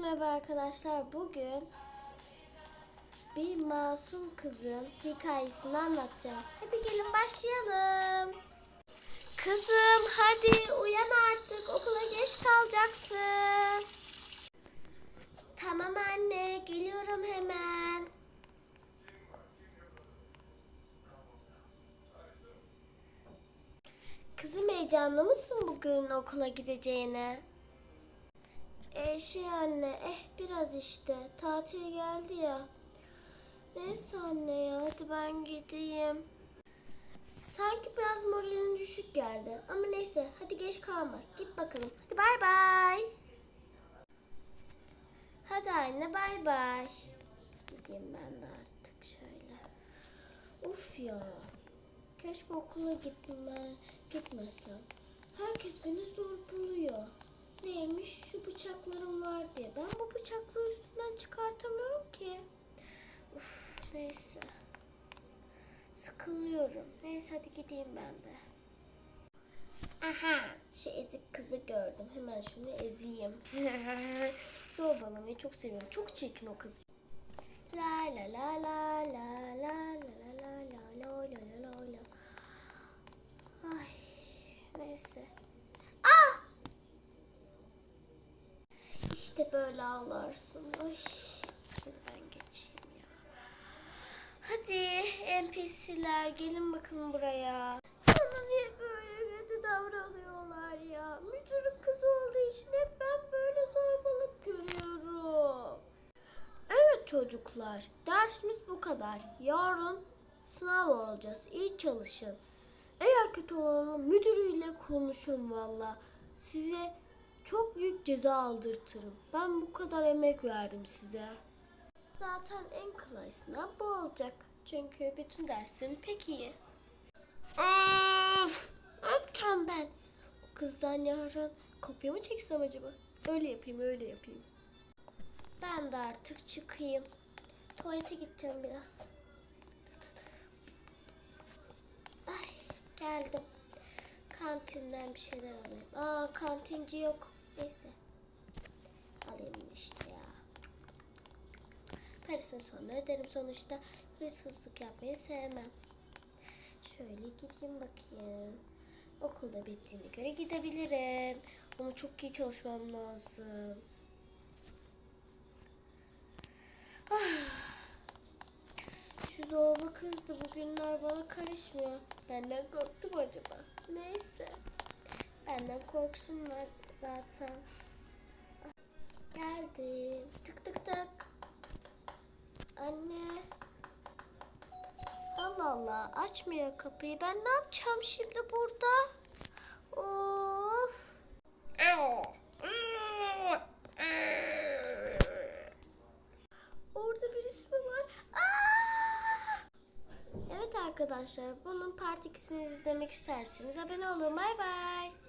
Merhaba arkadaşlar. Bugün bir masum kızın hikayesini anlatacağım. Hadi gelin başlayalım. Kızım hadi uyan artık okula geç kalacaksın. Tamam anne geliyorum hemen. Kızım heyecanlı mısın bugün okula gideceğine? E şey anne, eh biraz işte. Tatil geldi ya. Neyse anne ya, hadi ben gideyim. Sanki biraz moralin düşük geldi. Ama neyse, hadi geç kalma. Git bakalım. Hadi bay bay. Hadi anne, bay bay. Gideyim ben de artık şöyle. Uf ya. Keşke okula gitme, gitmesem. Herkes beni zor buluyor. Neymiş var diye. Ben bu bıçakları üstünden çıkartamıyorum ki. Uf, neyse. Sıkılıyorum. Neyse hadi gideyim ben de. Aha şu ezik kızı gördüm. Hemen şunu ezeyim. Zorbalamayı çok seviyorum. Çok çirkin o kız. La la la la la la la la la la la la la la. Ay neyse. Ah! İşte böyle ağlarsın. Ay. Ben geçeyim ya. Hadi NPC'ler gelin bakın buraya. Bana niye böyle kötü davranıyorlar ya? Müdürün kızı olduğu için hep ben böyle zorbalık görüyorum. Evet çocuklar, dersimiz bu kadar. Yarın sınav olacağız. İyi çalışın. Eğer kötü olanı müdürüyle konuşun valla. Size çok büyük ceza aldırtırım. Ben bu kadar emek verdim size. Zaten en kolay sınav bu olacak. Çünkü bütün derslerim pek iyi. Of! Ne yapacağım ben? O kızdan yarın kopya mı çeksem acaba? Öyle yapayım, öyle yapayım. Ben de artık çıkayım. Tuvalete gideceğim biraz. Ay geldim. Kantinden bir şeyler alayım. Aa kantinci yok. Neyse. Alayım işte ya. Parasını sonra öderim sonuçta. Hırsızlık yapmayı sevmem. Şöyle gideyim bakayım. Okulda bittiğine göre gidebilirim. Ama çok iyi çalışmam lazım. Ah. Şu zorba kız da bugünler bana karışmıyor. Benden korktu mu acaba? Neyse. Benden korksunlar zaten. Geldim. Tık tık tık. Anne. Allah Allah açmıyor kapıyı. Ben ne yapacağım şimdi burada? Of. Orada birisi mi var? Aa! Evet arkadaşlar bunun part 2'sini izlemek isterseniz abone olun. Bay bay.